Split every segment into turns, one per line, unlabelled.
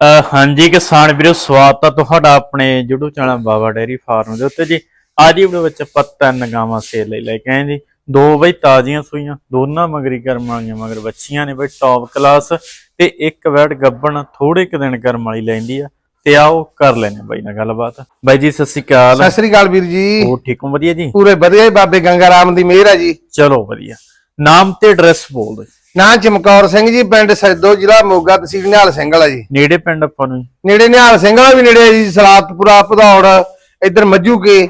ਹਾਂਜੀ ਕਿਸਾਨ ਵੀਰੋ ਸਵਾਗਤ ਹੈ ਤੁਹਾਡਾ ਆਪਣੇ YouTube channel Baba dairy farm ਦੇ ਉੱਤੇ ਜੀ। ਅੱਜ ਦੀ ਵੀਡੀਓ ਵਿੱਚ ਆਪਾਂ ਤਿੰਨ ਗਾਵਾਂ ਸੇਲ ਲਈ ਲੈ ਕੇ ਆਏ ਜੀ। ਦੋ ਬਈ ਤਾਜ਼ੀਆਂ ਸੂਈਆਂ ਦੋਨਾਂ ਮਗਰੀ ਕਰਮ ਵਾਲੀਆਂ ਮਗਰ ਬੱਚੀਆਂ ਨੇ ਬਈ ਟੌਪ ਕਲਾਸ ਤੇ ਇੱਕ ਵੈਟ ਗੱਬਣ ਥੋੜੇ ਕੁ ਦਿਨ ਕਰਮ ਵਾਲੀ ਲੈਂਦੀ ਆ। ਤੇ ਆਓ ਕਰ ਲੈਨੇ ਬਾਈ ਨਾਲ ਗੱਲਬਾਤ। ਬਾਈ ਜੀ ਸਤਿ ਸ਼੍ਰੀ ਅਕਾਲ।
ਸਤਿ ਸ੍ਰੀ ਅਕਾਲ ਵੀਰ ਜੀ।
ਹੋਰ ਠੀਕ ਹੋ? ਵਧੀਆ ਜੀ?
ਪੂਰੇ ਵਧੀਆ ਬਾਬੇ ਗੰਗਾ ਰਾਮ ਦੀ ਮਿਹਰ ਹੈ ਜੀ।
ਚਲੋ ਵਧੀਆ। ਨਾਮ ਤੇ ਐਡਰੈਸ ਬੋਲ ਦਿਓ।
ਨਾਂ ਚਮਕੌਰ ਸਿੰਘ ਜੀ ਪਿੰਡ ਸੈਦੋ ਜ਼ਿਲ੍ਹਾ ਮੋਗਾ ਤਹਿਸੀਲ ਨਿਹਾਲ ਸਿੰਘ ਵਾਲਾ ਜੀ।
ਨੇੜੇ ਪਿੰਡ ਆਪਾਂ ਨੂੰ ਜੀ।
ਨੇੜੇ ਨਿਹਾਲ ਸਿੰਘ ਵਾਲਾ ਵੀ ਨੇੜੇ ਹੈ ਜੀ ਸਲਾਤਪੁਰਾ ਭਦੌੜ ਇੱਧਰ ਮੱਜੂ ਕੇ।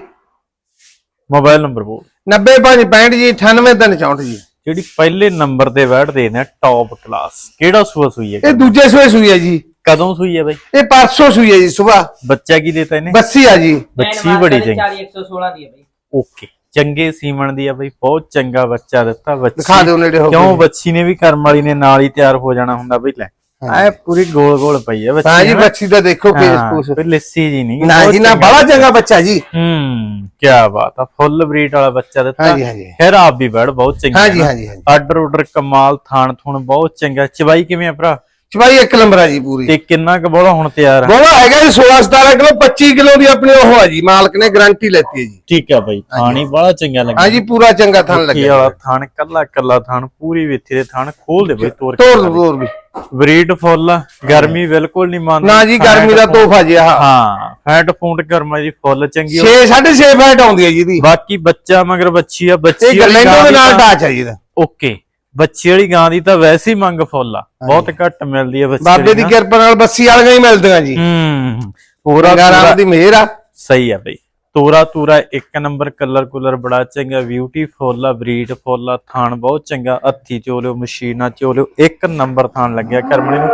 ਮੋਬਾਈਲ ਨੰਬਰ ਬੋਲ।
9565 ਜੀ 98364 ਜੀ।
ਜਿਹੜੀ ਪਹਿਲੇ ਨੰਬਰ ਤੇ ਬੈਠ ਦੇ ਨੇ ਟੌਪ ਕਲਾਸ ਕਿਹੜਾ ਸੂਆ ਸੂਈ ਹੈ?
ਇਹ ਦੂਜੇ ਸੂਏ ਸੂਈ ਹੈ ਜੀ।
ਕਦੋਂ ਸੂਈ ਹੈ ਬਾਈ?
ਇਹ ਪਰਸੋਂ ਸੂਈ ਹੈ ਜੀ ਸਵੇਰ।
ਬੱਚਾ ਕੀ ਦੇਤਾ ਇਹਨੇ?
ਬੱਸੀ ਆ ਜੀ।
ਬੱਚੀ ਬੜੀ ਚੰਗੀ।
40 116 ਦੀ ਹੈ ਬਈ।
ਓਕੇ ਚੰਗੇ ਸੀਮਣ ਦੀ ਆ ਬਈ ਬਹੁਤ ਚੰਗਾ ਬੱਚਾ ਦਿੱਤਾ ਬੱਚੀ।
ਦਿਖਾ ਦਿਓ ਨੇੜੇ ਹੋ
ਕਿਉਂ ਬੱਚੀ ਨੇ ਵੀ ਕਰਮ ਵਾਲੀ ਨੇ ਨਾਲ ਹੀ ਤਿਆਰ ਹੋ ਜਾਣਾ ਹੁੰਦਾ ਬਈ ਲੈ। ਐ ਪੂਰੀ ਗੋਲ ਗੋਲ ਪਈ ਆ ਬੱਚੀ
ਹਾਂ ਜੀ? ਬੱਚੀ ਦਾ ਦੇਖੋ
ਹਾਂ,
ਪੂਸ।
ਕੋਈ ਲੱਸੀ ਜੀ ਨਹੀਂ।
ਨਾ ਜੀ ਨਾ ਬੜਾ ਚੰਗਾ ਬੱਚਾ। ਜੀ।
ਹੂੰ ਕੀ ਬਾਤ ਆ ਫੁੱਲ ਬਰੀਡ ਵਾਲਾ ਬੱਚਾ ਦਿੱਤਾ। ਖੈਰ ਆਪ ਵੀ ਬੜ ਬਹੁਤ ਚੰਗੀ
ਹਾਂਜੀ
ਆ ਨਾ।
ਹਾਂਜੀ ਹਾਂਜੀ।
ਆਰਡਰ ਆਰਡਰ ਕਮਾਲ ਥਾਣ ਥੁਣ ਬਹੁਤ ਚੰਗਾ। ਚਵਾਈ ਕਿਵੇਂ ਆ ਭਰਾ?
ਚਵਾਈ ਇੱਕ ਨੰਬਰ ਆ ਜੀ ਪੂਰੀ।
ਤੇ ਕਿੰਨਾ ਕੁ ਬੋਲਾ ਹੁਣ ਤਿਆਰ ਆ?
ਬੋਲਾ ਹੈਗਾ ਜੀ 16 17 ਕਿਲੋ 25 ਕਿਲੋ ਦੀ ਆਪਣੀ ਉਹ ਆ ਜੀ ਮਾਲਕ ਨੇ ਗਾਰੰਟੀ ਲੈਤੀ ਹੈ ਜੀ।
ਠੀਕ ਆ ਬਾਈ ਥਾਣੀ ਬੜਾ ਚੰਗਾ ਲੱਗਿਆ।
ਹਾਂਜੀ ਪੂਰਾ ਚੰਗਾ ਥਣ
ਕੀ
ਲੱਗਿਆ।
ਵਾਲਾ ਥਣ ਕੱਲਾ ਕੱਲਾ ਥਣ ਪੂਰੀ ਵਿੱਥੀ ਦੇ ਥਣ ਖੋਲ ਦੇ ਬਈ ਤੋਰ
ਤੋਰ ਤੋਰ ਵੀ।
ਬਰੀਡ ਫੁੱਲ ਆ ਗਰਮੀ ਬਿਲਕੁਲ ਨਹੀਂ ਮੰਨਦੀ।
ਨਾ ਜੀ ਗਰਮੀ ਦਾ ਤੋਹਫਾ ਜੀ ਆਹ।
ਹਾਂ ਫੈਟ ਫੂਟ ਕਰਮਾ ਦੀ ਫੁੱਲ ਚੰਗੀ
6 6.5 ਫੈਟ ਆਉਂਦੀ ਹੈ ਜੀ ਦੀ
ਬਾਕੀ ਬੱਚਾ ਮਗਰ ਬੱਚੀ ਆ ਬੱਚੀ
ਇਹ
ਵਾਲੀ
ਗਰਲੈਂਡੋ
ਗਾਂ
ਦੇ
ਦੀ
ਨਾਲ ਟਾਚ ਹੈ ਜੀ ਦਾ
ਓਕੇ। ਬੱਚੀ ਵਾਲੀ ਗਾਂ ਦੀ ਤਾਂ ਵੈਸੇ ਹੀ ਮੰਗ ਫੁੱਲ ਆ। ਬਹੁਤ ਘੱਟ ਮਿਲਦੀ ਆ ਬੱਚੀ
ਬਾਬੇ ਦੀ। ਕਿਰਪਾ ਨਾਲ ਬੱਸੀ ਵਾਲੀਆਂ ਹੀ ਮਿਲਦੀਆਂ ਜੀ।
ਹੂੰ। ਪੂਰਾ
ਰਾਮ ਦੀ ਮਿਹਰ ਆ।
ਸਹੀ ਆ ਬਈ। ਤੋਰਾ ਤੂਰਾ ਇੱਕ ਨੰਬਰ ਕਲਰ ਕੁਲਰ ਬੜਾ ਚੰਗਾ ਬਿਊਟੀਫੁੱਲ ਆ ਬਰੀਡ ਫੁੱਲ ਆ ਥਾਣ ਬਹੁਤ ਚੰਗਾ ਹੱਥੀ ਚੋਲਿਓ ਮਸ਼ੀਨਾਂ ਚੋਲਿਓ ਇੱਕ ਨੰਬਰ ਥਾਣ ਲੱਗਿਆ ਕਰਮਣੇ ਨੂੰ।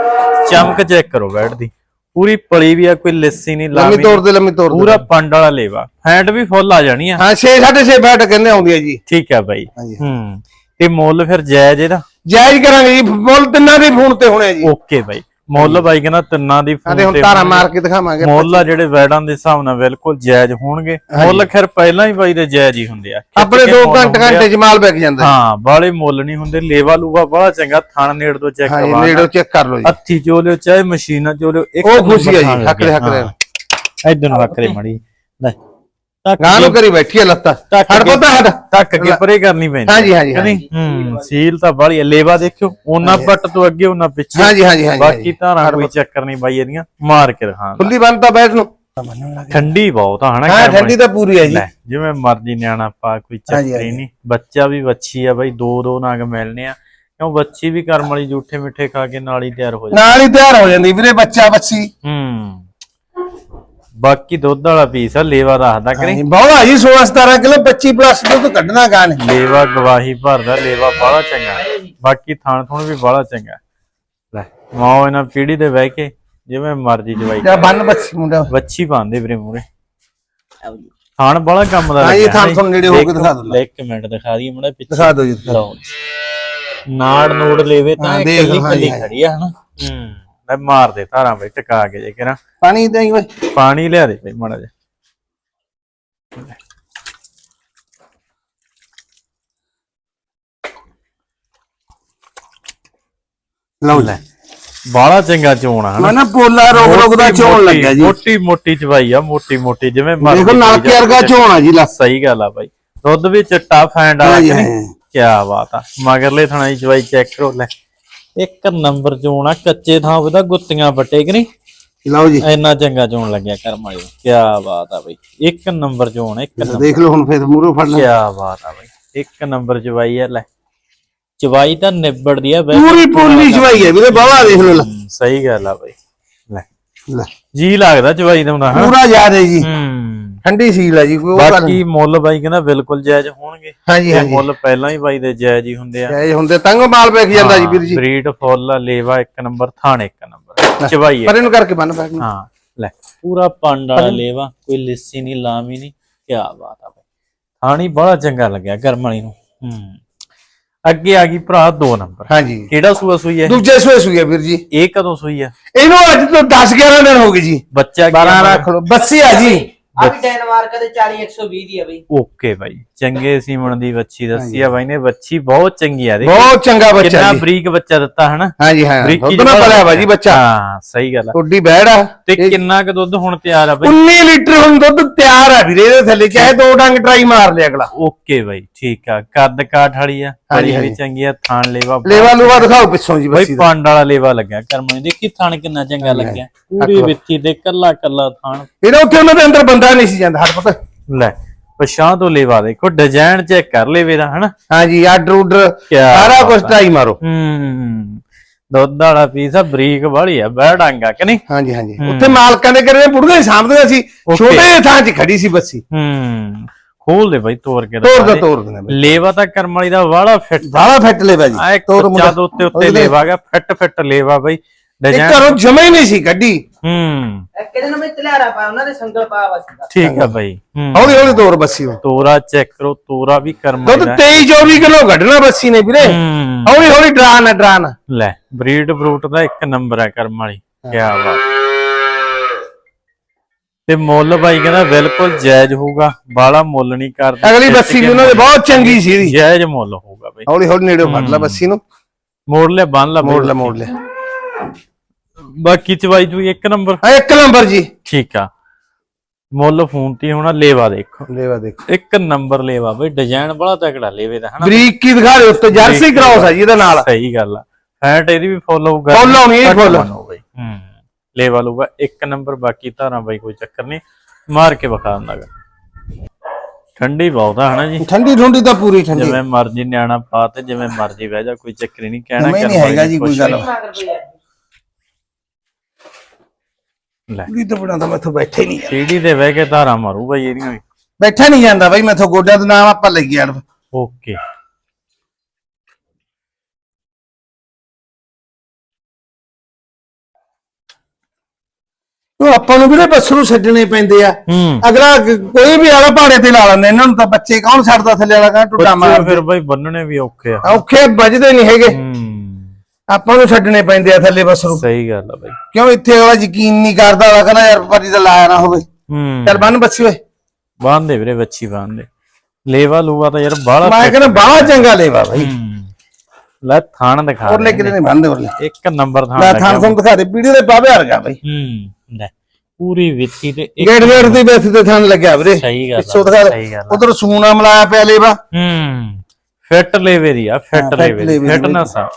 ਚਮਕ ਚੈੱਕ ਕਰੋ ਬੈਠ ਦੀ। ਪੂਰੀ ਪਲੀ ਵੀ ਆ ਕੋਈ ਲੱਸੀ ਨਹੀਂ
ਲੰਮੀ
ਲਾਵੀ
ਤੋਰ ਦੇ ਲੰਮੀ ਤੋਰ ਦੇ।
ਪੂਰਾ ਪੰਡ ਵਾਲਾ ਲੇਵਾ। ਫੈਟ ਵੀ ਫੁੱਲ ਆ ਜਾਣੀ ਆ।
ਹਾਂ 6 6.5 ਫੈਟ ਕਹਿੰਦੇ ਆਉਂਦੀ ਹੈ ਜੀ।
ਠੀਕ ਆ ਬਾਈ।
ਹਾਂਜੀ।
ਹੂੰ। ਤੇ ਮੁੱਲ ਫਿਰ ਜਾਇਜ਼ ਇਹਦਾ?
ਜਾਇਜ਼ ਕਰਾਂਗੇ ਜੀ ਮੁੱਲ ਤਿੰਨਾਂ ਦੇ ਫੋਨ ਤੇ ਹੋਣੇ ਆ ਜੀ।
ਓਕੇ ਬਾਈ। ਮੁੱਲ ਬਾਈ ਕਹਿੰਦਾ ਤਿੰਨਾਂ ਦੀ
ਹੁਣ
ਤੇ
ਧਾਰਾ
ਹੋਣਗੇ।
ਮਾਰ ਕੇ ਦਿਖਾਵਾਂਗੇ।
ਮੁੱਲ ਆ ਜਿਹੜੇ ਵੈਡਾਂ ਦੇ ਹਿਸਾਬ ਨਾਲ ਬਿਲਕੁਲ ਜਾਇਜ਼ ਹੋਣਗੇ। ਮੁੱਲ ਖੈਰ ਪਹਿਲਾਂ ਹੀ ਬਾਈ ਦੇ ਜਾਇਜ਼ ਹੀ ਹੁੰਦੇ ਆ।
ਆਪਣੇ
ਕੇ
2
ਮੁੱਲ
ਘੰਟੇ
ਆ।
ਘੰਟੇ ਚ ਮਾਲ ਵਿਕ ਜਾਂਦਾ
ਹਾਂ ਬਾਲੇ ਮੁੱਲ ਨਹੀਂ ਹੁੰਦੇ। ਲੇਵਾ ਲੂਵਾ ਬੜਾ ਚੰਗਾ ਥਣ ਨੇੜ ਤੋਂ ਚੈੱਕ
ਹਾਂ
ਕਰਵਾ
ਨੇੜੋਂ ਚੈੱਕ ਕਰ ਲਓ ਜੀ।
ਹੱਥੀ ਚੋ ਲਿਓ ਚਾਹੇ ਮਸ਼ੀਨਾਂ ਚੋ ਲਿਓ ਇੱਕ
ਉਹ ਖੁਸ਼ੀ ਹੈ
ਨੰਬਰ
ਜੀ, ਹੱਕ ਦੇ- ਹੱਕ ਦੇ।
ਹਾਂ। ਇੱਧਰ ਨੂੰ ਦੇ ਮੜੀ ਲੈ। ਟੱਕ
ਗਾਂ ਨੂੰ ਕਰੀ ਬੈਠੀ ਹੈ ਲੱਤਾਂ।
ਟੱਕ
ਹੜ
ਕੇ-
ਪਤਾ ਹੜ।
ਟੱਕ ਕੇ ਪਰੇ ਕਰਨੀ ਪੈਂਦੀ।
ਹਾਂਜੀ, ਹਾਂਜੀ,
ਹੈ ਨੀ? ਹੂੰ ਸੀਲ ਤਾਂ ਬਾਲੀ ਲੇਵਾ ਦੇਖਿਓ ਉਹਨਾਂ ਪੱਟ ਤੋਂ ਅੱਗੇ ਉਹਨਾਂ ਪਿੱਛੇ।
ਹਾਂਜੀ ਹਾਂਜੀ ਹਾਂਜੀ
ਬਾਕੀ ਧਾਰਾਂ ਕੋਈ ਚੱਕਰ ਨਹੀਂ ਬਾਈ ਇਹਦੀਆਂ। ਮਾਰ ਕੇ ਦਿਖਾਣ
ਖੁੱਲੀ ਬੰਦ ਤਾਂ ਬੈਠ ਨੂੰ।
ਠੰਡੀ ਬਹੁਤ ਆ ਹਨਾ
ਹਾਂ ਠੰਡੀ ਤਾਂ ਪੂਰੀ ਹੈ ਜੀ।
ਲੈ ਜਿਵੇਂ ਮਰਜ਼ੀ ਨਿਆਣਾ ਪਾ ਕੋਈ
ਹਾਂਜੀ,
ਚੱਕਰ ਹੀ ਨਹੀਂ। ਬੱਚਾ ਵੀ ਵੱਛੀ ਆ ਬਾਈ ਦੋ ਦੋ ਨਾਗ ਮਿਲਨੇ ਆ। ਕਿਉਂ ਬੱਚੀ ਵੀ ਕਰਮ ਵਾਲੀ ਜੂਠੇ ਮਿੱਠੇ ਖਾ ਕੇ ਨਾਲ ਹੀ ਤਿਆਰ ਹੋ ਜਾਂਦੀ।
ਨਾਲ ਹੀ ਤਿਆਰ ਹੋ ਜਾਂਦੀ। ਵੀਰੇ ਬੱਚਾ ਬੱਚੀ
ਹੂੰ। ਬਾਕੀ ਦੁੱਧ ਵਾਲਾ ਪੀਸ ਆ ਲੇਵਾ ਰੱਖਦਾ ਕਰੇ
ਬਹੁਤ ਜੀ 16 17 ਕਿਲੋ 25 ਪਲੱਸ ਦੁੱਧ ਕੱਢਣਾ ਗਾਂ ਨੇ।
ਲੇਵਾ ਗਵਾਹੀ ਭਰਦਾ ਲੇਵਾ ਬਾਹਲਾ ਚੰਗਾ। ਬਾਕੀ ਥਾਣ ਥੁਣ ਵੀ ਬਾਹਲਾ ਚੰਗਾ। ਲੈ ਮਾਓ ਇਹਨਾਂ ਪੀੜੀ ਦੇ ਬਹਿ ਕੇ ਜਿਵੇਂ ਮਰਜ਼ੀ ਜਵਾਈ
ਜਾਂ ਬੰਨ ਬੱਚੀ ਮੁੰਡਾ।
ਵੱਛੀ ਪਾਉਂਦੇ ਵੀਰੇ ਮੂਰੇ ਥਾਣ ਬਾਹਲਾ ਕੰਮ ਦਾ
ਹਾਂ ਜੀ,
ਲੱਗਿਆ।
ਥਾਣ
ਨਾ
ਥੁਣ ਨੇੜੇ ਹੋ ਕੇ
ਇੱਕ-
ਦਿਖਾ।
ਲੈ ਇੱਕ ਮਿੰਟ ਦਿਖਾ ਦਈਏ ਮੜਾ ਪਿੱਛੇ
ਦਿਖਾ ਦਿਓ ਜੀ
ਨਾੜ ਨੂੜ ਲੈਵੇ ਤਾਂ
ਹਾਂ,
ਇਹ
ਦੇਖ,
ਕੱਲੀ
ਹਾਂ
ਕੱਲੀ
ਜੀ,
ਖੜੀ ਆ ਹਨਾ? ਹੂੰ। ਲੈ ਮਾਰ ਦੇ ਧਾਰਾਂ ਵਿੱਚ ਟਕਾ ਕੇ ਜੇ ਕਿਰਾ
ਪਾਣੀ ਦੇਈ ਓਏ।
ਪਾਣੀ ਲਿਆ ਦੇ ਭਾਈ ਮੜਾ ਜਾ
ਲਓ
ਲੈ। ਬਾਲਾ ਚੰਗਾ ਚੋਣ ਆ
ਮੈਂ ਨਾ ਪੋਲਾ ਰੋਗ ਰੋਗ ਦਾ ਚੋਣ ਲੱਗਿਆ ਜੀ।
ਮੋਟੀ ਮੋਟੀ ਚਵਾਈ ਆ ਮੋਟੀ ਮੋਟੀ ਜਿਵੇਂ ਮਰਜ਼ੀ
ਦੇਖੋ ਨਲਕੇ। ਵਰਗਾ ਚੋਣ ਆ ਜੀ ਲੈ
ਸਹੀ ਗੱਲ ਆ ਬਾਈ। ਦੁੱਧ ਵੀ ਚਿੱਟਾ ਫੈਂਡ ਆ ਕਿ ਬਾਤ ਆ। ਮਗਰਲੇ ਥਣਾ ਦੀ ਚਵਾਈ ਚੈੱਕ ਕਰੋ ਲੈ। ਇੱਕ ਨੰਬਰ ਚੋਣ ਆ ਕੱਚੇ ਥਾਂ ਉਹਦਾ ਗੁੱਤੀਆਂ ਵੱਟੇ ਕਿ ਨਹੀਂ?
ਲਓ ਜੀ।
ਇੰਨਾ ਚੰਗਾ ਚੋਣ ਲੱਗਿਆ ਕਰਮ ਵਾਲੀ ਕੀ ਬਾਤ ਆ ਬਈ। ਇੱਕ ਨੰਬਰ ਚੋਣ ਇੱਕ ਨੰਬਰ।
ਦੇਖ ਲਓ ਹੁਣ ਫੇਰ ਮੂਰੋਂ ਫੜ
ਕੀ
ਲੈ
ਬਾਤ ਆ ਬਈ। ਇੱਕ ਨੰਬਰ ਚਵਾਈ ਆ ਲੈ। ਚਵਾਈ ਤਾਂ ਨਿਬੜਦੀ ਆ ਬਈ
ਪੂਰੀ ਪੋਲੀ ਚਵਾਈ ਹੈ ਵੀਰੇ ਬਾਵਾ ਦੇਖ ਲਓ
ਸਹੀ ਗੱਲ ਆ ਬਈ। ਲੈ।
ਲੈ।
ਜੀ ਲੱਗਦਾ ਚਵਾਈ ਦਾ ਹੁੰਦਾ ਹਾਂ।
ਪੂਰਾ ਯਾਦ ਹੈ ਜੀ।
ਹੂੰ।
ਠੰਡੀ ਸੀਲ ਹੈ ਜੀ ਕੋਈ ਉਹ ਗੱਲ
ਬਾਕੀ ਮੁੱਲ ਬਾਈ ਕਹਿੰਦਾ ਬਿਲਕੁਲ ਜਾਇਜ਼ ਹੋਣਗੇ।
ਹਾਂਜੀ
ਇਹ
ਹਾਂਜੀ।
ਮੁੱਲ ਪਹਿਲਾਂ ਹੀ ਬਾਈ ਦੇ ਜਾਇਜ਼ ਹੀ ਹੁੰਦੇ ਆ।
ਇਹ ਹੁੰਦੇ ਤੰਗ ਮਾਲ ਵੇਖ ਜਾਂਦਾ ਜੀ ਵੀਰ ਜੀ।
ਬਰੀਡ ਫੁੱਲ ਆ, ਲੇਵਾ ਇੱਕ ਨੰਬਰ ਥਾਣ ਇੱਕ ਨੰਬਰ ਚਵਾਈ
ਪਰ ਇਹਨੂੰ ਕਰਕੇ ਬੰਨ ਬੈਠ ਨੂੰ
ਹਾਂ ਲੈ। ਪੂਰਾ ਪੰਡ ਵਾਲਾ ਲੇਵਾ ਕੋਈ ਲਿੱਸੀ ਨਹੀਂ ਲਾਮੀ ਨਹੀਂ ਕੀ ਬਾਤ ਆ ਬਾਈ। ਥਾਣੀ ਬੜਾ ਚੰਗਾ ਲੱਗਿਆ ਗਰਮ ਵਾਲੀ ਨੂੰ। ਹੂੰ। ਅੱਗੇ ਆ ਗਈ ਭਰਾ 2 ਨੰਬਰ।
ਹਾਂਜੀ।
ਕਿਹੜਾ ਸੂਆ ਸੂਈ ਹੈ
ਦੂਜੇ ਸੂਏ ਸੂਏ ਵੀਰ ਜੀ।
ਇਹ ਕਦੋਂ ਸੂਈ ਹੈ
ਇਹਨੂੰ ਅੱਜ ਤੋਂ 10 11 ਦਿਨ ਹੋ ਗਏ ਜੀ।
ਬੱਚਾ ਕੀ
12
ਆ?
ਰੱਖ ਲਓ। ਬੱਸੀ ਆ ਜੀ।
ਆ ਵੀ ਡੈਨਮਾਰਕ ਦੇ 40 120 ਦੀ ਆ ਬਈ।
ਓਕੇ ਬਾਈ। ਚੰਗੇ ਸੀਮਣ ਦੀ ਬੱਚੀ ਦੱਸੀ ਆ ਬਾਈ ਨੇ ਬੱਚੀ ਬਹੁਤ ਚੰਗੀ ਆ ਦੇਖ
ਬਹੁਤ ਚੰਗਾ ਬੱਚਾ
ਕਿੰਨਾ ਬਰੀਕ ਬੱਚਾ ਦਿੱਤਾ ਹਨਾ।
ਹਾਂਜੀ ਹਾਂ ਦੁੱਧ ਨਾਲ ਭਰਿਆ ਵਾ ਜੀ ਬੱਚਾ।
ਹਾਂ ਸਹੀ ਗੱਲ ਆ।
ਉੱਡੀ ਬੈੜ ਆ।
ਤੇ ਕਿੰਨਾ ਕੁ ਦੁੱਧ ਹੁਣ ਤਿਆਰ ਆ ਬਾਈ?
19 ਲੀਟਰ ਹੁਣ ਦੁੱਧ ਤਿਆਰ ਆ ਵੀਰੇ ਇਹਦੇ ਥੱਲੇ ਚਾਹੇ ਦੋ ਡੰਗ ਟਰਾਈ ਮਾਰ ਲਿਆ ਅਗਲਾ।
ਓਕੇ ਬਾਈ ਠੀਕ ਆ। ਕੱਦ ਕਾਠ ਵਾਲੀ ਆ ਬੜੀ
ਹਾਂਜੀ।
ਚੰਗੀ ਆ ਥਾਣ ਲੇਵਾ
ਲੇਵਾ ਲੂਵਾ ਦਿਖਾਓ ਪਿੱਛੋਂ ਜੀ
ਬਾਈ
ਬੱਸੀ ਦਾ।
ਪੰਡ ਵਾਲਾ ਲੇਵਾ ਲੱਗਿਆ ਕਰਮਾਂ ਦੇਖੀ ਥਾਣ ਕਿੰਨਾ ਚੰਗਾ ਲੱਗਿਆ। ਪੂਰੀ। ਵਿੱਥੀ ਦੇ ਕੱਲਾ ਕੱਲਾ ਥਾਣ
ਇਹਦਾ ਉੱਥੇ ਉਹਨਾਂ ਦੇ ਅੰਦਰ ਬੰਦਾ ਨਹੀਂ ਸੀ ਜਾਂਦਾ ਹੱਟ ਪਤਾ।
ਲੈ। ਪਛਾਂ ਤੋਂ ਲੇਵਾ ਦੇਖੋ ਡਿਜ਼ਾਈਨ ਚੈੱਕ ਕਰ ਲੇਵੇ ਦਾ ਹਨਾ?
ਹਾਂਜੀ ਆਰਡਰ ਉਡਰ
ਕਿਆ
ਸਾਰਾ
ਬਾਤ
ਕੁਝ
ਆ।
ਟਰਾਈ ਮਾਰੋ।
ਹੂੰ ਦੁੱਧ ਵਾਲਾ ਪੀਸ ਆ ਬਰੀਕ ਵਾਲੀ ਆ ਬੈੜਾਂਗਾ ਕਿ ਨਹੀਂ?
ਹਾਂਜੀ ਹਾਂਜੀ। ਉੱਥੇ ਮਾਲਕਾਂ ਦੇ ਘਰੇ ਬੁੜੀਆਂ ਹੀ ਸਾਂਭਦੀਆਂ ਸੀ. ਛੋਟੇ ਜਿਹੇ ਥਾਂ 'ਚ ਖੜੀ ਸੀ ਬੱਸੀ।
ਹੂੰ ਖੋਲ ਦੇ ਬਾਈ ਤੋੜ ਕੇ ਦਿਖਾ
ਦਾ
ਦੇ।
ਤੋੜ ਦੇਣਾ ਬਈ।
ਲੇਵਾ ਤਾਂ ਕਰਮ ਵਾਲੀ ਦਾ ਵਾਲਾ ਫਿੱਟ
ਬਾਲਾ ਫਿੱਟ ਲੇਵਾ ਜੀ
ਆ ਇੱਕ
ਤੋੜ
ਬੱਚਾ ਦੇ ਉੱਤੇ ਉੱਤੇ
ਉਹਦੇ-
ਲੇਵਾ ਗਿਆ ਫਿੱਟ ਫਿੱਟ ਲੇਵਾ ਬਾਈ।
ਇਹ
ਡਿਜ਼ਾਈਨ
ਘਰੋਂ ਜਮਾ ਹੀ ਨਹੀਂ ਸੀ ਕੱਢੀ।
ਹੂੰ।
ਇੱਕ ਦਿਨ ਮੈਂ ਤਲਿਆਰਾ ਪਾ ਉਹਨਾਂ ਦੇ ਸੰਗਲ ਪਾ ਵਾ ਸੀਗਾ
ਠੀਕ ਆ ਬਾਈ। ਹੂੰ।
ਹੌਲੀ ਹੌਲੀ ਤੋੜ ਬੱਸੀ ਨੂੰ।
ਤੋਰਾ ਚੈੱਕ ਕਰੋ ਤੋਰਾ ਵੀ ਕਰਮ
ਦੁੱਧ
ਵਾਲੀ ਦਾ
23 24 ਕਿਲੋ ਕੱਢਣਾ ਬੱਸੀ ਨੇ ਵੀਰੇ।
ਹੂੰ।
ਹੌਲੀ ਹੌਲੀ ਡਰਾਨ ਡਰਾਨ
ਲੈ ਬਰੀਡ ਫਰੂਟ ਦਾ ਇੱਕ ਨੰਬਰ ਹੈ ਕਰਮ ਵਾਲੀ। ਕੀ ਬਾਤ। ਤੇ ਮੁੱਲ ਬਾਈ ਕਹਿੰਦਾ ਬਿਲਕੁਲ ਜਾਇਜ਼ ਹੋਊਗਾ ਬਾਲਾ ਮੁੱਲ ਨਹੀਂ ਕਰਦੇ।
ਅਗਲੀ ਬੱਸੀ ਵੀ ਉਹਨਾਂ ਦੇ ਬਹੁਤ ਚੰਗੀ ਸੀ ਇਹਦੀ।
ਜਾਇਜ਼ ਮੁੱਲ ਹੋਊਗਾ ਬਾਈ।
ਹੌਲੀ ਹੌਲੀ ਨੇੜੇ ਫੜ ਲੈ ਬੱਸੀ ਨੂੰ।
ਮੋੜ ਲੈ ਬੰਨ ਲੈ
ਮੋੜ ਲੈ ਮੋੜ ਲੈ
ਬਾਕੀ ਚਵਾਈ ਤੂੰ ਇੱਕ ਨੰਬਰ?
ਆ ਇੱਕ ਨੰਬਰ ਜੀ।
ਠੀਕ ਆ। ਮੁੱਲ ਫੋਨ ਤੇ ਹੋਣਾ ਲੇਵਾ ਦੇਖੋ।
ਲੇਵਾ ਦੇਖੋ।
ਇੱਕ ਨੰਬਰ ਲੇਵਾ ਬਈ ਡਿਜ਼ਾਈਨ ਬੜਾ ਤਕੜਾ ਲੇਵੇ ਦਾ ਹਨਾ?
ਬਰੀਕ ਕੀ ਦਿਖਾ ਰਹੇ ਉੱਤੇ ਜਰਸੀ ਕਰਾਉਸ ਆ ਜੀ ਇਹਦੇ ਨਾਲ।
ਸਹੀ ਗੱਲ ਆ। ਫੈਟ ਇਹਦੀ ਵੀ ਫੁੱਲ ਹੋਊਗਾ।
ਫੁੱਲ ਆਉਣੀ ਹੈ,
ਘੱਟ
ਫੁੱਲ।
ਹੂੰ ਲੇਵਾ ਲੂਗਾ ਇੱਕ ਨੰਬਰ ਬਾਕੀ ਧਾਰਾਂ ਬਾਈ ਕੋਈ ਚੱਕਰ ਨਹੀਂ। ਮਾਰ ਕੇ ਵਿਖਾ ਦਿੰਦਾਗਾ ਠੰਡੀ ਬਹੁਤ ਆ ਹਨਾ ਜੀ?
ਠੰਡੀ ਠੰਡੀ ਤਾਂ ਪੂਰੀ ਠੰਡੀ।
ਜਿਵੇਂ ਮਰਜ਼ੀ ਨਿਆਣਾ ਪਾ ਤੇ ਜਿਵੇਂ ਮਰਜ਼ੀ ਬਹਿ ਜਾ ਕੋਈ ਚੱਕਰ ਨਹੀਂ। ਕਹਿਣਾ
ਹੀ ਨਹੀਂ
ਕਰਨਾ
ਹੈਗਾ ਜੀ ਕੋਈ ਗੱਲ।
ਲੈ।
ਪੂਰੀ ਤਾਂ ਬਣਾ ਤਾਂ ਮੈਥੋਂ ਬੈਠਾ ਹੀ ਨਹੀਂ ਜਾਂਦਾ।
ਸੀੜੀ ਤੇ ਬਹਿ ਕੇ ਧਾਰਾਂ ਮਾਰੂ ਬਾਈ ਇਹਦੀਆਂ ਵੀ।
ਬੈਠਾ ਨਹੀਂ ਜਾਂਦਾ ਬਾਈ ਮੈਥੋਂ ਗੋਡਿਆਂ ਦਾ ਨਾਮ ਆਪਾਂ ਲਈ ਗਿਆ
ਓਕੇ।
ਉਹ ਆਪਾਂ ਨੂੰ ਵੀਰੇ ਬੱਸ ਨੂੰ ਛੱਡਣੇ ਪੈਂਦੇ ਆ।
ਹੂੰ।
ਅਗਲਾ ਕ- ਕੋਈ ਵੀ ਆਲਾ ਪਹਾੜੇ ਤੇ ਲਾ ਲੈਂਦੇ ਇਹਨਾਂ ਨੂੰ ਤਾਂ ਬੱਚੇ ਕੌਣ ਛੱਡਦਾ ਥੱਲੇ ਵਾਲਾ ਕਹਿੰਦਾ ਟੁੱਟਾ ਮਾਰ
ਫਿਰ ਬਾਈ ਬੰਨਣੇ ਵੀ ਔਖੇ ਆ।
ਔਖੇ ਵੱਜਦੇ ਨਹੀਂ ਹੈਗੇ।
ਹੂੰ।
ਆਪਾਂ ਨੂੰ ਛੱਡਣੇ ਪੈਂਦੇ ਆ ਥੱਲੇ ਬੱਸ ਨੂੰ
ਸਹੀ ਗੱਲ ਆ ਬਾਈ।
ਕਿਉਂ ਇੱਥੇ ਵਾਲਾ ਯਕੀਨ ਨਹੀਂ ਕਰਦਾ ਵਾ ਕਹਿੰਦਾ ਯਾਰ ਪਰੀ ਦਾ ਲਾਇਆ ਨਾ ਹੋਵੇ।
ਹੂੰ।
ਚੱਲ ਬੰਨ ਬੱਸੀ ਓਏ।
ਬਾਂਦੇ ਵੀਰੇ ਬੱਚੀ ਬਾਂਦੇ ਲੇਵਾ ਲੂਵਾ ਤਾਂ ਯਾਰ ਬਾਹਲਾ
ਮੈਂ ਕਹਿੰਦਾ ਬਾਹਲਾ ਚੰਗਾ ਲੇਵਾ ਬਾਈ।
ਲੈ ਥਾਣ ਦਿਖਾ
ਉਰਲੇ ਕਿਤੇ ਨਹੀਂ ਬੰਨਦੇ ਉਰਲੇ।
ਇੱਕ ਨੰਬਰ ਥਾਣ
ਲੈ
ਲੱਗਿਆ
ਥਾਂ ਤੁਹਾਨੂੰ ਦਿਖਾ ਦੇ ਪੀੜੀ ਦੇ ਪਾਵੇ ਵਰਗਾ ਬਾਈ।
ਹੂੰ ਲੈ ਪੂਰੀ ਵਿੱਥੀ ਤੇ ਇੱਕ
ਗੇਟ ਗੇਟ ਦੀ ਬੈਠੀ ਤੇ ਥਾਂ ਲੱਗਿਆ ਵੀਰੇ।
ਸਹੀ ਗੱਲ ਆ,
ਦਿਖਾ
ਸਹੀ ਗੱਲ ਆ।
ਉਧਰ ਸੂਣਾ ਮਲਾਇਆ ਪਿਆ ਲੇਵਾ।
ਹੂੰ ਫਿੱਟ ਲੇਵੇ ਦੀ ਆ ਫਿੱਟ ਲੇਵੇ ਦੀ
ਦੀ
ਫਿਟਨੈਸ ਆ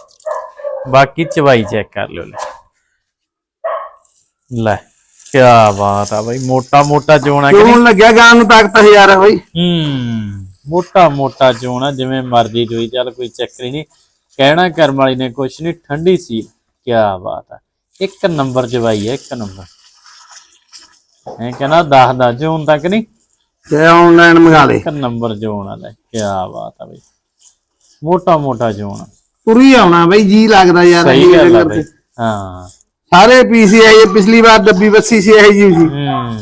ਬਾਕੀ ਚਵਾਈ ਚੈੱਕ ਕਰ ਲਿਓ ਲੈ। ਲੈ ਕੀ ਬਾਤ ਆ ਬਾਈ ਮੋਟਾ ਮੋਟਾ ਚੋਣਾ ਕਿ
ਕਿਉਂ ਲੱਗਿਆ ਗਾਂ ਨੂੰ ਤਾਕਤ ਹਜ਼ਾਰ ਆ ਬਾਈ।
ਹੂੰ ਮੋਟਾ ਮੋਟਾ ਚੋਣਾ ਜਿਵੇਂ ਮਰਜ਼ੀ ਜੋਈ ਚੱਲ ਕੋਈ ਚੱਕਰ ਹੀ ਨਹੀਂ। ਕਹਿਣਾ ਕਰਮ ਵਾਲੀ ਨੇ ਕੁਛ ਨਹੀਂ ਠੰਡੀ ਸੀ। ਕੀ ਬਾਤ ਆ। ਇੱਕ ਨੰਬਰ ਜਵਾਈ ਹੈ ਇੱਕ ਨੰਬਰ। ਐ ਕਹਿੰਦਾ 10 ਦਾ ਜੂਨ ਤੱਕ ਨਹੀਂ।
ਤੇ ਆਨਲਾਈਨ ਮੰਗਾ ਲੈ।
ਇੱਕ ਨੰਬਰ ਜੋਣ ਵਾਲਾ ਕੀ ਬਾਤ ਆ ਬਈ। ਮੋਟਾ ਮੋਟਾ ਜੋਣ
ਪੂਰੀ ਆਉਣਾ ਬਾਈ ਜੀ ਲੱਗਦਾ ਯਾਰ
ਸਹੀ ਗੱਲ ਆ। ਬਈ ਹਾਂ।
ਸਾਰੇ ਪੀਸੀਆਈ ਪਿਛਲੀ ਵਾਰ ਡੱਬੀ ਬੱਸੀ ਸੀ ਇਹ ਜੀ ਸੀ।
ਹੂੰ।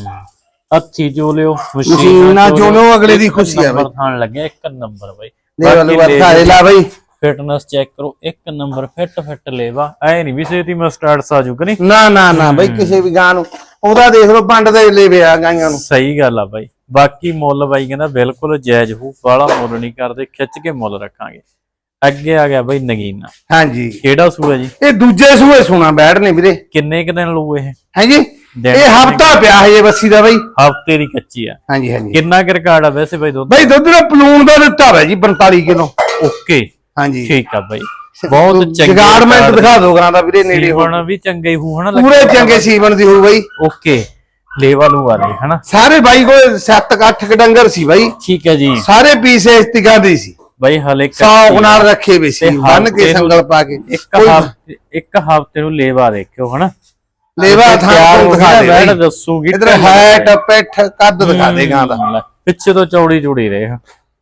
ਹੱਥੀ ਜੋ ਲਿਓ
ਮਸ਼ੀਨ ਨਾਲ ਚੋ ਲਿਓ, ਅਗਲੇ ਦੀ ਖੁਸ਼ੀ ਆ
ਨੰਬਰ ਖਾਣ ਲੱਗਿਆ ਇੱਕ ਨੰਬਰ ਬਈ।
ਲੈ ਵਾਲੂ ਬਾਤ ਘਾਰੇ ਲਾ ਬਾਈ।
ਫਿਟਨੈਸ ਚੈੱਕ ਕਰੋ ਇੱਕ ਨੰਬਰ ਫਿੱਟ ਫਿੱਟ ਲੇਵਾ। ਐ ਨਹੀਂ ਵੀ ਸੇਤੀ ਮਸਟਾਰਡ ਸਾਜੂ ਕਿ ਨਹੀਂ
ਨਾ। ਨਾ ਨਾ ਬਾਈ ਕਿਸੇ ਵੀ ਗਾਂ ਨੂੰ। ਉਹਦਾ ਦੇਖ ਲਓ ਪੰਡ ਦੇ ਲੇਵੇ ਆ ਗਾਈਆਂ ਨੂੰ।
ਸਹੀ ਗੱਲ ਆ ਬਾਈ। ਬਾਕੀ ਮੁੱਲ ਬਾਈ ਕਹਿੰਦਾ ਬਿਲਕੁਲ ਜਾਇਜ਼ ਹੋ ਬਾਲਾ ਮੁੱਲ ਨਹੀਂ ਕਰਦੇ ਖਿੱਚ ਕੇ ਮੁੱਲ ਰੱਖਾਂਗੇ। ਅੱਗੇ ਆ ਗਿਆ ਬਾਈ ਨਗੀਨਾ।
ਹਾਂਜੀ।
ਕਿਹੜਾ ਸੂਆ ਜੀ?
ਇਹ ਦੂਜੇ ਸੂਏ ਸੁਣਾ ਬੈਠ ਨੇ ਵੀਰੇ।
ਕਿੰਨੇ ਕੁ ਦਿਨ ਲਊ ਇਹ?
ਹੈ ਜੀ
ਦਿਨ।
ਇਹ ਹਫਤਾ ਪਿਆ ਹੈ ਇਹ ਬੱਸੀ ਦਾ ਬਾਈ।
ਹਫ਼ਤੇ ਦੀ ਕੱਚੀ ਆ।
ਹਾਂਜੀ ਹਾਂਜੀ।
ਕਿੰਨਾ ਕੁ ਰਿਕਾਰਡ ਆ ਵੈਸੇ ਬਾਈ ਦੁੱਧ?
ਬਾਈ ਦੁੱਧ ਦਾ ਪਲੂਣ ਦਾ ਦਿੱਤਾ ਵਾ ਜੀ 45 ਕਿਲੋ।
ਓਕੇ।
ਹਾਂਜੀ।
ਠੀਕ ਆ ਬਾਈ। ਬਹੁਤ ਚੰਗੇ record
ਦਿਖਾ ਦੋ ਗਾਂ ਦਾ ਵੀਰੇ ਨੇੜੇ ਹੋ
ਸੀਵਣ ਵੀ ਚੰਗੇ ਹੀ ਹੂ ਹਨਾ
ਪੂਰੇ ਚੰਗੇ ਸੀਵਨ ਦੀ ਹੋ ਬਾਈ।
ਓਕੇ। ਲੇਵਾ ਲੂ ਵਾਲੇ ਹਨਾ?
ਸਾਰੇ ਬਾਈ ਕੋਲ 7 8 ਡੰਗਰ ਸੀ ਬਾਈ।
ਠੀਕ ਹੈ ਜੀ।
ਸਾਰੇ ਪੀਸ ਇਸਤਿਕਾ ਦੇ ਸੀ।
ਬਾਈ ਹਲੇ
ਸੌ ਨਾਲ ਰੱਖੇ ਵੇ ਸੀ ਬੰਨ ਕੇ ਸੰਗਲ ਪਾ ਕੇ।
ਇੱਕ ਹਫ਼ਤੇ ਇੱਕ ਹਫ਼ਤੇ ਨੂੰ ਲੇਵਾ ਦੇਖਿਓ ਹਨਾ?
ਲੇਵਾ ਥਾਂ ਦਿਖਾ ਦੇ ਬਾਈ।
ਦੱਸੂਗੀ
ਇਧਰ ਹੈਟ ਪਿੱਠ ਕੱਦ ਦਿਖਾ ਦੇ ਗਾਂ ਦਾ।
ਪਿੱਛੇ ਤੋਂ ਚੌੜੀ ਚੌੜੀ ਰਹੇ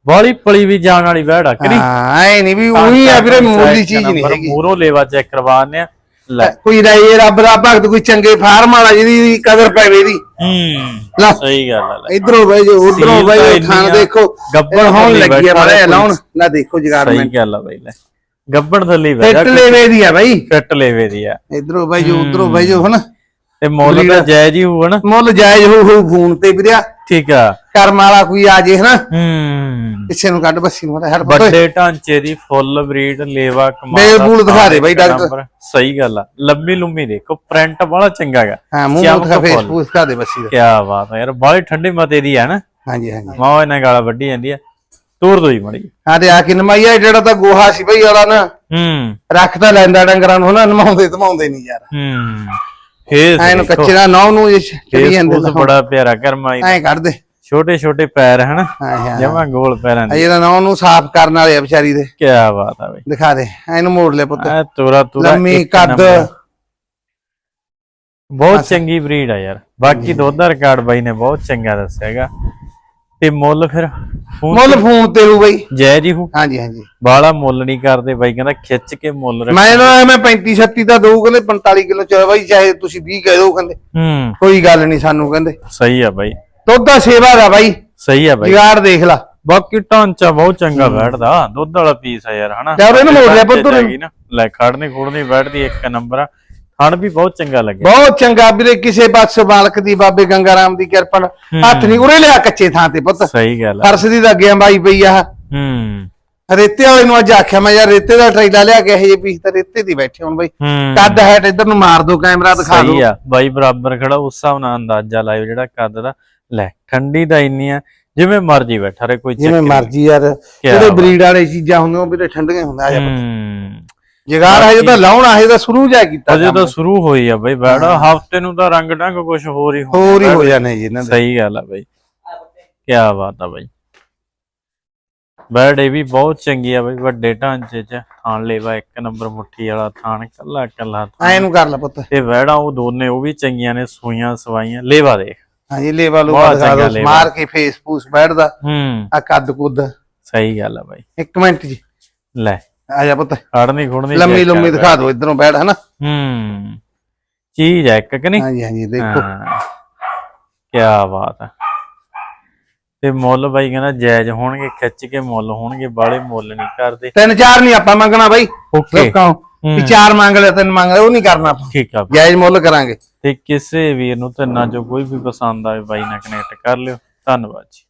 ਬਾਲੀ ਪਲੀ ਵੀ ਜਾਣ ਵਾਲੀ ਵੈੜ ਆ ਕਿ ਨਹੀਂ?
ਹਾਂ ਐ ਨਹੀਂ ਵੀ ਉਹੀ ਆ ਵੀਰੇ ਮੂਲੀ ਚੀਜ਼ ਨਹੀਂ ਹੈਗੀ।
ਮੂਰੋਂ ਲੇਵਾ ਚੈੱਕ ਕਰਵਾਉਂਦੇ ਆ। ਲੈ।
ਕੋਈ ਰਾਏ ਰੱਬ ਦਾ ਭਗਤ ਕੋਈ ਚੰਗੇ ਫਾਰਮ ਵਾਲਾ ਜਿਹਦੀ ਕਦਰ ਪਵੇ ਇਹਦੀ।
ਹੂੰ
ਲੈ।
ਸਹੀ ਗੱਲ ਲੈ।
ਇਧਰੋਂ ਬਾਈ ਜੋ ਉਧਰੋਂ ਬਾਈ ਥਾਂ ਦੇਖੋ।
ਗੱਬੜ
ਹੋਣ ਲੱਗੀ ਆ। ਲਾਉਣ। ਨਾ ਦੇਖੋ ਜਗਾੜਮੈਂਟ
ਸਹੀ ਗੱਲ ਆ ਬਾਈ ਲੈ। ਗੱਬੜ ਥੱਲੀ ਬਹਿ
ਫਿੱਟ
ਜਾ
ਲੈਵੇ ਦੀ ਆ ਬਾਈ।
ਫਿੱਟ ਲੇਵੇ ਦੀ ਆ।
ਇਧਰੋਂ ਬਾਈ ਜੋ ਉਧਰੋਂ ਬਾਈ ਜੋ ਹਨਾ।
ਤੇ ਮੁੱਲ ਤਾਂ ਜਾਇਜ਼ ਹੀ ਹੋਊ ਹਨਾ
ਮੁੱਲ ਜਾਇਜ਼ ਹੋ ਹੋ ਫੋਨ ਤੇ ਵੀਰਿਆ
ਠੀਕ ਆ।
ਕਰਮ ਵਾਲਾ ਕੋਈ ਆ ਜੇ ਹਨਾ।
ਹੂੰ।
ਪਿੱਛੇ ਨੂੰ ਕੱਢ ਬੱਸੀ ਨੂੰ ਪੁੱਤ
ਵੱਡੇ ਢਾਂਚੇ ਦੀ ਫੁੱਲ ਬਰੀਡ ਲੇਵਾ ਕਮਾਲ ਦਾ
ਬੂਲ ਦਿਖਾ ਦੇ ਬਾਈ ਡਾਕਟਰ।
ਸਹੀ ਗੱਲ ਆ। ਲੰਮੀ ਲੰਮੀ ਦੇਖੋ ਪ੍ਰਿੰਟ ਬੜਾ ਚੰਗਾ ਹੈਗਾ।
ਹਾਂ ਮੂੰਹ ਮੁੱਠਾ ਫੇਸ। ਫੂਸ ਦਿਖਾ ਦੇ ਬੱਸੀ ਦਾ।
ਕੀ ਬਾਤ ਹੈ ਯਾਰ ਬਾਲੀ ਠੰਡੀ ਮਤੇ ਦੀ ਹੈ ਨਾ।
ਹਾਂਜੀ ਹਾਂਜੀ।
ਮਾਂ ਇਹਨਾਂ ਗਾਲਾਂ ਵੱਢੀ ਜਾਂਦੀ ਆ। ਤੋੜ ਦੋ ਹੀ ਮੜੀ
ਹਾਂ ਤੇ ਆ ਕੇ ਨਮਾਈਆ ਜਿਹੜਾ ਤਾਂ ਗੋਹਾ ਸੀ ਬਈ ਵਾਲਾ ਨਾ।
ਹੂੰ।
ਰੱਖ ਤਾਂ ਲੈਂਦਾ ਡੰਗਰਾਂ ਨੂੰ ਹਨਾ ਨਮਾਉਂਦੇ ਧਮਾਉਂਦੇ ਨਹੀਂ ਯਾਰ।
ਹੂੰ। ਫੇਸ
ਐਨ ਕੱਚੇ ਦਾ ਨੌ ਨੂੰ ਚੜੀ
ਫੇਸ
ਜਾਂਦੇ
ਫੂਸ ਬੜਾ ਪਿਆਰਾ ਕਰਮਾਈ
ਐ ਕੱਢ ਦੇ
ਛੋਟੇ ਛੋਟੇ ਪੈਰ ਹਨ।
ਹਾਂ ਹਾਂ
ਜਮਾ ਗੋਲ ਪੈਰਾਂ ਦੇ।
ਤਾਂ ਨੌ ਨੂੰ ਸਾਫ਼ ਕਰਨ ਵਾਲੇ ਆ ਵਿਚਾਰੀ ਦੇ।
ਕੀ ਬਾਤ ਆ ਬਈ।
ਦਿਖਾ ਦੇ ਇਹਨੂੰ ਮੋੜ ਲੈ ਪੁੱਤ।
ਐ ਤੋਰਾ ਤੋਰਾ
ਲੰਮੀ
ਇੱਕ
ਕੱਦ।
ਨੰਬਰ। ਬਹੁਤ ਚੰਗੀ ਬਰੀਡ ਆ ਯਾਰ। ਬਾਕੀ ਦੁੱਧ ਦਾ ਰਿਕਾਰਡ ਬਾਈ ਨੇ ਬਹੁਤ ਚੰਗਾ ਦੱਸਿਆ ਹੈਗਾ। ਤੇ ਮੁੱਲ ਫਿਰ?
ਮੁੱਲ ਫੋਨ ਤੇ ਹੋ ਬਈ।
ਜੈ ਜੀ ਹੂ
ਹਾਂਜੀ ਹਾਂਜੀ।
ਬਾਲਾ ਮੁੱਲ ਨਹੀਂ ਕਰਦੇ ਬਾਈ ਕਹਿੰਦਾ ਖਿੱਚ ਕੇ ਮੁੱਲ ਰੱਖ।
ਮੈਂ ਇਹਨਾਂ ਮੈਂ 35 36 ਤਾਂ ਦਊ ਕਹਿੰਦੇ 45 ਕਿਲੋ ਚ ਬਾਈ ਚਾਹੇ ਤੁਸੀਂ 20 ਕਹਿ ਦਿਓ ਕਹਿੰਦੇ।
ਹੂੰ।
ਕੋਈ ਗੱਲ ਨਹੀਂ ਸਾਨੂੰ ਕਹਿੰਦੇ।
ਸਹੀ ਆ ਬਾਈ।
ਦੁੱਧ ਦਾ ਸੇਵਾ ਦਾ ਬਾਈ।
ਸਹੀ ਆ ਬਾਈ।
ਜੁਗਾੜ ਦੇਖ ਲਾ।
ਬਾਕੀ ਢਾਂਚਾ ਬਹੁਤ ਚੰਗਾ ਬੈਠਦਾ। ਦੁੱਧ ਵਾਲਾ ਪੀਸ ਆ ਯਾਰ ਹਨਾ?
ਯਾਰ ਇਹਨੂੰ ਮੋੜ ਲਿਆ ਪੁੱਤ
ਹੈਗੀ ਨਾ। ਲੈ ਖੜਨੇ ਖੋੜਨੇ ਬੈਠਦੀ ਇੱਕ ਨੰਬਰ ਆ। ਥਣ ਵੀ ਬਹੁਤ ਚੰਗਾ ਲੱਗਿਆ।
ਬਹੁਤ ਚੰਗਾ ਵੀਰੇ ਕਿਸੇ ਪਾਸੇ ਮਾਲਕ ਦੀ ਬਾਬੇ ਗੰਗਾ ਰਾਮ ਦੀ ਕਿਰਪਾ ਨਾਲ। ਹੱਥ ਨਹੀਂ ਉਰੇ ਲਿਆ ਕੱਚੇ ਥਾਂ ਤੇ ਪੁੱਤ।
ਸਹੀ ਗੱਲ ਆ।
ਫਰਸ਼ ਦੀ ਤਾਂ ਅੱਗੇ ਪਈ ਆ।
ਹੂੰ।
ਰੇਤੇ ਵਾਲੇ ਨੂੰ ਅੱਜ ਆਖਿਆ ਮੈਂ ਯਾਰ ਰੇਤੇ ਦਾ ਟਰੇਲਾ ਲਿਆ ਕੇ ਇਹ ਜੇ ਪੀਸ ਤਾਂ ਰੇਤੇ ਦੀ ਬੈਠੇ ਹੁਣ ਬਾਈ।
ਹੂੰ।
ਕੱਦ ਹੈਟ ਇੱਧਰ ਨੂੰ ਮਾਰ ਦੋ ਕੈਮਰਾ ਦਿਖਾ
ਸਹੀ
ਦਿਓ
ਆ। ਬਾਈ ਬਰਾਬਰ ਖੜਾ ਉਸ ਹਿਸਾਬ ਨਾਲ ਅੰਦਾਜ਼ਾ ਲਾਇਓ ਜਿਹੜਾ ਕੱਦ ਦਾ। ਲੈ ਠੰਡੀ ਦਾ ਇੰਨੀ ਆ ਜਿਵੇਂ ਮਰਜ਼ੀ ਬੈਠਾ ਰੇ ਕੋਈ
ਜਿਵੇਂ ਮਰਜ਼ੀ ਯਾਰ ਜਿਹੜੇ। ਬਰੀਡ ਵਾਲੇ ਚੀਜ਼ਾਂ ਹੁੰਦੀਆਂ ਉਹ ਵੀਰੇ ਠੰਡੀਆਂ ਹੁੰਦੀਆਂ ਆ ਜਾ ਪੁੱਤ।
ਹੂੰ
ਜਗਾੜ ਹਜੇ ਤਾਂ ਲਾਉਣ ਹਜੇ ਤਾਂ ਸ਼ੁਰੂ ਜਾ ਕੀਤਾ
ਅਜੇ ਤਾਂ। ਸ਼ੁਰੂ ਹੋਈ ਆ ਬਾਈ ਬੈੜਾ ਹਫ਼ਤੇ ਨੂੰ ਤਾਂ ਰੰਗ ਢੰਗ ਕੁਝ ਹੋਰ ਹੀ
ਹੋਰ ਹੀ ਹੋ
ਬੈੜ।
ਜਾਣੇ ਜੀ ਇਹਨਾਂ ਦੇ।
ਸਹੀ ਗੱਲ ਆ ਬਾਈ। ਕੀ ਬਾਤ ਆ ਬਾਈ। ਇਹ ਵੀ ਬਹੁਤ ਚੰਗੀ ਆ ਬਾਈ ਵੱਡੇ ਢਾਂਚੇ ਚ। ਥਾਣ ਲੇਵਾ ਇੱਕ ਨੰਬਰ ਮੁੱਠੀ ਵਾਲਾ ਥਾਣ ਕੱਲਾ ਕੱਲਾ।
ਐ ਨੂੰ ਕਰ ਲੈ ਪੁੱਤ।
ਤੇ ਵੈੜਾਂ ਉਹ ਦੋਨੇ ਉਹ ਵੀ ਚੰਗੀਆਂ ਨੇ ਸੂਈਆਂ ਸਵਾਈਆਂ। ਲੇਵਾ ਦੇਖ।
ਹਾਂਜੀ ਲੇਵਾ ਲੂ
ਬਹੁਤ
ਦਿਖਾ। ਮਾਰ ਕੇ ਫੇਸ ਫੂਸ ਬੈਠਦਾ।
ਹੂੰ।
ਆ ਕੱਦ ਕੁੱਦ
ਸਹੀ ਗੱਲ ਆ ਬਾਈ।
ਇੱਕ ਮਿੰਟ ਜੀ।
ਲੈ।
ਆ ਜਾ ਪੁੱਤ।
ਖੜਨੀ ਖੁੜਨੀ
ਲੰਮੀ ਲੰਮੀ ਦਿਖਾ ਦਿਓ ਇਧਰੋਂ ਬੈਠ ਹਨਾ?
ਹੂੰ। ਚੀਜ਼ ਹੈ ਇੱਕ ਕਿ ਨਹੀਂ?
ਹਾਂਜੀ ਹਾਂਜੀ ਦੇਖੋ।
ਕੀ ਬਾਤ ਹੈ। ਤੇ ਮੁੱਲ ਬਾਈ ਕਹਿੰਦਾ ਜਾਇਜ਼ ਹੋਣਗੇ ਖਿੱਚ ਕੇ ਮੁੱਲ ਹੋਣਗੇ ਬਾਲੇ ਮੁੱਲ ਨਹੀਂ ਕਰਦੇ।
ਤਿੰਨ ਚਾਰ ਨਹੀਂ ਆਪਾਂ ਮੰਗਣਾ ਬਾਈ।
ਓਕੇ।
ਵੀ ਚਾਰ ਮੰਗ ਲੈ ਤਿੰਨ ਮੰਗ ਲੈ ਉਹ ਨਹੀਂ ਕਰਨਾ ਆਪਾਂ।
ਠੀਕ ਆ
ਜਾਇਜ਼ ਮੁੱਲ ਕਰਾਂਗੇ।
ਤੇ ਕਿਸੇ ਵੀਰ ਨੂੰ ਤਿੰਨਾਂ ਚੋਂ ਕੋਈ ਵੀ ਪਸੰਦ ਆਵੇ ਬਾਈ ਨਾਲ ਕਨੈਕਟ ਕਰ ਲਿਓ। ਧੰਨਵਾਦ ਜੀ।